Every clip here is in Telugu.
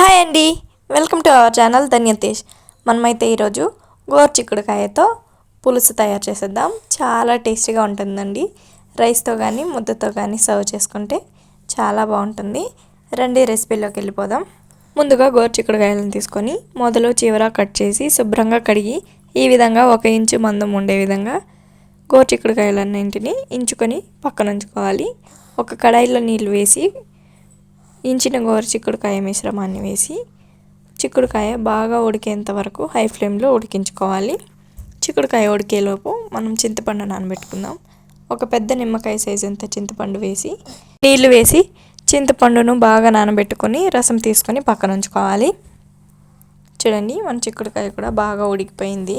హాయ్ అండి. వెల్కమ్ టు అవర్ ఛానల్ ధన్యతేష్ మనమైతే ఈరోజు గోరు చిక్కుడుకాయతో పులుసు తయారు చేసేద్దాం. చాలా టేస్టీగా ఉంటుందండి. రైస్తో కానీ ముద్దతో కానీ సర్వ్ చేసుకుంటే చాలా బాగుంటుంది. రండి రెసిపీలోకి వెళ్ళిపోదాం. ముందుగా గోరు చిక్కుడుకాయలను తీసుకొని మొదలు చివర కట్ చేసి శుభ్రంగా కడిగి ఈ విధంగా ఒక ఇంచు మందం ఉండే విధంగా గోరు చిక్కుడుకాయలన్నింటినీ ఇంచుకొని పక్కన ఉంచుకోవాలి. ఒక కడాయిలో నీళ్ళు వేసి ఇంచిన గోరు చిక్కుడుకాయ మిశ్రమాన్ని వేసి చిక్కుడుకాయ బాగా ఉడికేంత వరకు హై ఫ్లేమ్లో ఉడికించుకోవాలి. చిక్కుడుకాయ ఉడికేలోపు మనం చింతపండు నానబెట్టుకుందాం. ఒక పెద్ద నిమ్మకాయ సైజు అంత చింతపండు వేసి నీళ్ళు వేసి చింతపండును బాగా నానబెట్టుకొని రసం తీసుకొని పక్కన ఉంచుకోవాలి. చూడండి మన చిక్కుడుకాయ కూడా బాగా ఉడికిపోయింది.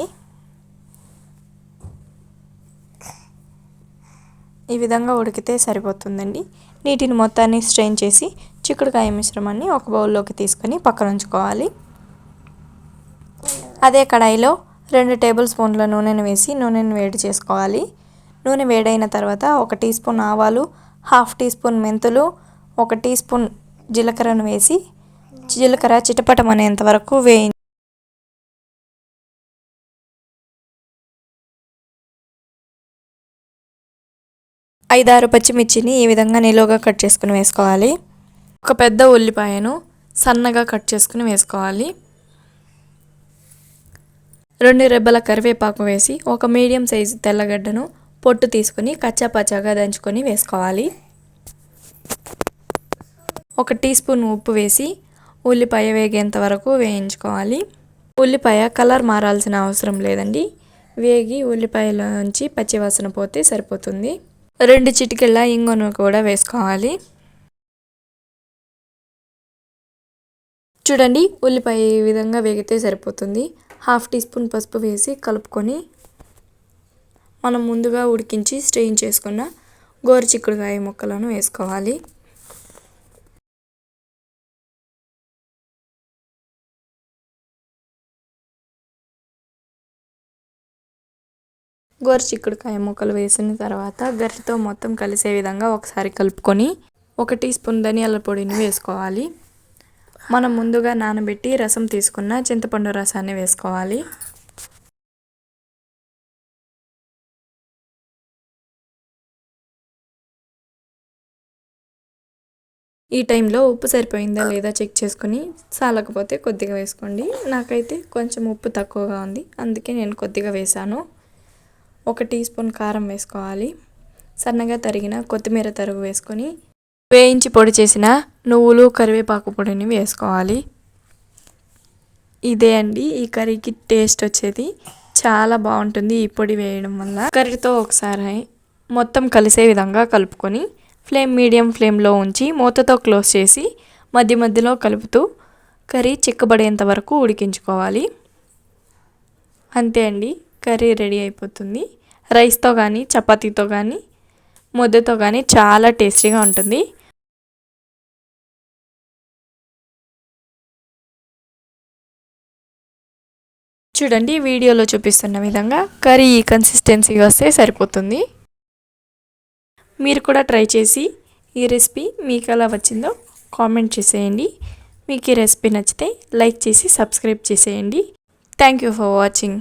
ఈ విధంగా ఉడికితే సరిపోతుందండి. నీటిని మొత్తాన్ని స్ట్రెయిన్ చేసి చిక్కుడుకాయ మిశ్రమాన్ని ఒక బౌల్లోకి తీసుకొని పక్కన ఉంచుకోవాలి. అదే కడాయిలో రెండు టేబుల్ స్పూన్ల నూనెను వేసి నూనెను వేడి చేసుకోవాలి. నూనె వేడైన తర్వాత ఒక టీ స్పూన్ ఆవాలు హాఫ్ టీ స్పూన్ మెంతులు ఒక టీ స్పూన్ జీలకర్రను వేసి జీలకర్ర చిటపటం అనేంత వరకు వేయి ఐదారు పచ్చిమిర్చిని ఈ విధంగా నిలువుగా కట్ చేసుకుని వేసుకోవాలి. ఒక పెద్ద ఉల్లిపాయను సన్నగా కట్ చేసుకుని వేసుకోవాలి. రెండు రెబ్బల కరివేపాకు వేసి ఒక మీడియం సైజు తెల్లగడ్డను పొట్టు తీసుకుని కచ్చాపచ్చాగా దంచుకొని వేసుకోవాలి. ఒక టీ స్పూన్ ఉప్పు వేసి ఉల్లిపాయ వేగేంత వరకు వేయించుకోవాలి. ఉల్లిపాయ కలర్ మారాల్సిన అవసరం లేదండి. వేగి ఉల్లిపాయలోంచి పచ్చివాసన పోతే సరిపోతుంది. రెండు చిటికెళ్ళ ఇంగును కూడా వేసుకోవాలి. చూడండి ఉల్లిపాయ ఈ విధంగా వేగితే సరిపోతుంది. హాఫ్ టీ స్పూన్ పసుపు వేసి కలుపుకొని మనం ముందుగా ఉడికించి స్ట్రెయిన్ చేసుకున్న గోరు చిక్కుడుకాయ ముక్కలను వేసుకోవాలి. గోరు చిక్కుడుకాయ ముక్కలు వేసిన తర్వాత గరిటతో మొత్తం కలిసే విధంగా ఒకసారి కలుపుకొని ఒక టీ స్పూన్ ధనియాల పొడిని వేసుకోవాలి. మనం ముందుగా నానబెట్టి రసం తీసుకున్న చింతపండు రసాన్ని వేసుకోవాలి. ఈ టైంలో ఉప్పు సరిపోయిందా లేదా చెక్ చేసుకుని చాలకపోతే కొద్దిగా వేసుకోండి. నాకైతే కొంచెం ఉప్పు తక్కువగా ఉంది అందుకే నేను కొద్దిగా వేశాను ఒక టీ స్పూన్ కారం వేసుకోవాలి. సన్నగా తరిగిన కొత్తిమీర తరుగు వేసుకొని వేయించి పొడి చేసిన నువ్వులు కరివేపాకు పొడిని వేసుకోవాలి. ఇదే అండి. ఈ కర్రీకి టేస్ట్ వచ్చేది. చాలా బాగుంటుంది ఈ పొడి వేయడం వల్ల. కర్రీతో ఒకసారి మొత్తం కలిసే విధంగా కలుపుకొని ఫ్లేమ్ మీడియం ఫ్లేమ్లో ఉంచి మూతతో క్లోజ్ చేసి మధ్య మధ్యలో కలుపుతూ కర్రీ చిక్కబడేంత వరకు ఉడికించుకోవాలి. అంతే అండి. కర్రీ రెడీ అయిపోతుంది. రైస్తో కానీ చపాతీతో కానీ ముద్దతో కానీ చాలా టేస్టీగా ఉంటుంది. చూడండి వీడియోలో చూపిస్తున్న విధంగా కర్రీ ఈ కన్సిస్టెన్సీ వస్తే సరిపోతుంది. మీరు కూడా ట్రై చేసి ఈ రెసిపీ మీకు ఎలా వచ్చిందో కామెంట్ చేసేయండి. మీకు ఈ రెసిపీ నచ్చితే లైక్ చేసి సబ్స్క్రైబ్ చేసేయండి. Thank you for watching